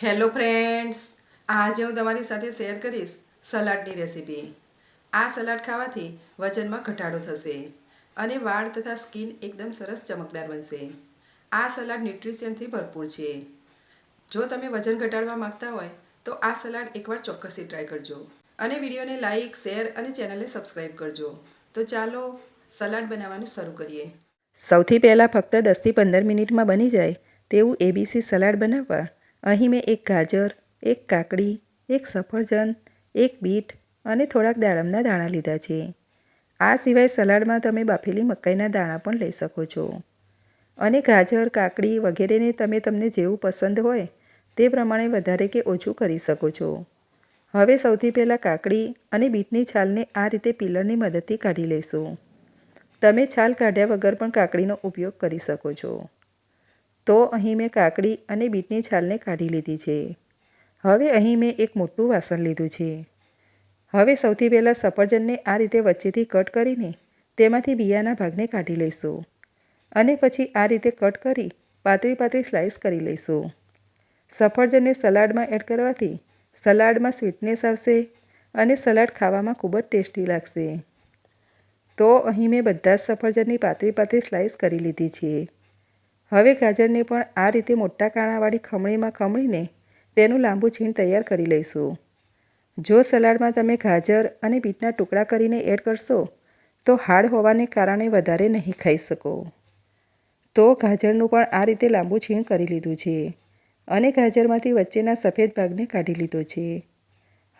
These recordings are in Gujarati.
હેલો ફ્રેન્ડ્સ આજે હું તમારી સાથે શેર કરીશ સલાડની રેસીપી આ સલાડ ખાવાથી વજનમાં ઘટાડો થશે અને વાળ તથા સ્કિન એકદમ સરસ ચમકદાર બનશે. આ સલાડ ન્યુટ્રિશનથી ભરપૂર છે. જો તમે વજન ઘટાડવા માંગતા હોય, તો આ સલાડ એકવાર ચોક્કસથી ટ્રાય કરજો. અને વિડીયોને લાઇક શેર અને ચેનલને સબસ્ક્રાઈબ કરજો. તો ચાલો સલાડ બનાવવાનું શરૂ કરીએ. સૌથી પહેલાં ફક્ત દસથી પંદર મિનિટમાં બની જાય તેવું એબીસી સલાડ બનાવવા. અહીં મેં એક ગાજર, એક કાકડી, એક સફરજન, એક બીટ અને થોડાક દાડમના દાણા લીધા છે. આ સિવાય સલાડમાં તમે બાફેલી મકાઈના દાણા પણ લઈ શકો છો. અને ગાજર, કાકડી વગેરેને તમે તમને જેવું પસંદ હોય તે પ્રમાણે વધારે કે ઓછું કરી શકો છો. હવે સૌથી પહેલાં કાકડી અને બીટની છાલને આ રીતે પિલરની મદદથી કાઢી લઈશું. તમે છાલ કાઢ્યા વગર પણ કાકડીનો ઉપયોગ કરી શકો છો. તો અહીં મેં કાકડી અને બીટની છાલને કાઢી લીધી છે. હવે અહીં મેં એક મોટું વાસણ લીધું છે. હવે સૌથી પહેલાં સફરજનને આ રીતે વચ્ચેથી કટ કરીને તેમાંથી બિયાના ભાગને કાઢી લઈશું અને પછી આ રીતે કટ કરી પાતળી પાતળી સ્લાઇસ કરી લઈશું. સફરજનને સલાડમાં એડ કરવાથી સલાડમાં સ્વીટનેસ આવશે અને સલાડ ખાવામાં ખૂબ જ ટેસ્ટી લાગશે. તો અહીં મેં બધા જ સફરજનની પાતળી પાતળી સ્લાઇસ કરી લીધી છે. હવે ગાજરને પણ આ રીતે મોટા કાણાવાળી ખમણીમાં ખમણીને તેનું લાંબુ છીણ તૈયાર કરી લઈશું. જો સલાડમાં તમે ગાજર અને બીટના ટુકડા કરીને એડ કરશો, તો હાડ હોવાને કારણે વધારે નહીં ખાઈ શકો. તો ગાજરનું પણ આ રીતે લાંબુ છીણ કરી લીધું છે અને ગાજરમાંથી વચ્ચેના સફેદ ભાગને કાઢી લીધો છે.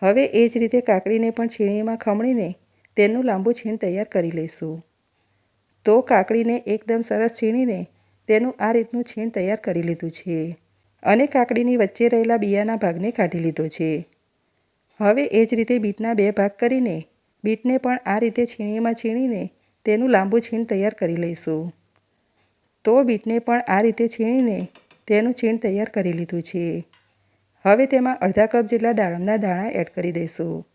હવે એ જ રીતે કાકડીને પણ છીણીમાં ખમણીને તેનું લાંબુ છીણ તૈયાર કરી લઈશું. તો કાકડીને એકદમ સરસ છીણીને તેનું આ રીતનું છીણ તૈયાર કરી લીધું છે અને કાકડીની વચ્ચે રહેલા બિયાના ભાગને કાઢી લીધો છે. હવે એ જ રીતે બીટના બે ભાગ કરીને બીટને પણ આ રીતે છીણીમાં છીણીને તેનું લાંબુ છીણ તૈયાર કરી લઈશું. તો બીટને પણ આ રીતે છીણીને તેનું છીણ તૈયાર કરી લીધું છે. હવે તેમાં અડધા કપ જેટલા દાડમના દાણા એડ કરી દઈશું.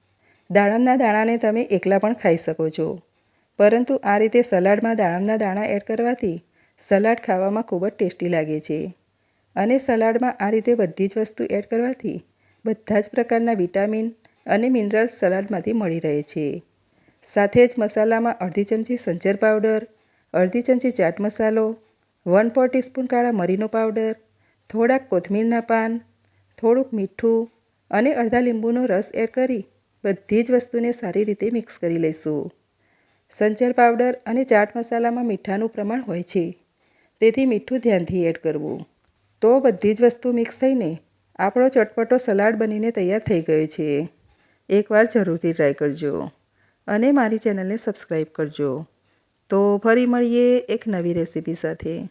દાડમના દાણાને તમે એકલા પણ ખાઈ શકો છો. પરંતુ આ રીતે સલાડમાં દાડમના દાણા એડ કરવાથી સલાડ ખાવામાં ખૂબ જ ટેસ્ટી લાગે છે. અને સલાડમાં આ રીતે બધી જ વસ્તુ એડ કરવાથી બધા જ પ્રકારના વિટામિન અને મિનરલ્સ સલાડમાંથી મળી રહે છે. સાથે જ મસાલામાં અડધી ચમચી સંજર પાવડર, અડધી ચમચી ચાટ મસાલો, વન ફોર ટીસ્પૂન કાળા મરીનો પાવડર, થોડાક કોથમીરના પાન, થોડુંક મીઠું અને અડધા લીંબુનો રસ એડ કરી બધી જ વસ્તુને સારી રીતે મિક્સ કરી લઈશું. સંચર પાવડર અને ચાટ મસાલામાં મીઠાનું પ્રમાણ હોય છે. તેથી મીઠું ધ્યાનથી એડ કરવું. તો બધી જ વસ્તુ મિક્સ થઈને આપણો ચટપટો સલાડ બનીને તૈયાર થઈ ગયો છે. એકવાર જરૂરથી ટ્રાય કરજો અને મારી ચેનલને સબસ્ક્રાઈબ કરજો. તો ફરી મળીએ એક નવી રેસીપી સાથે.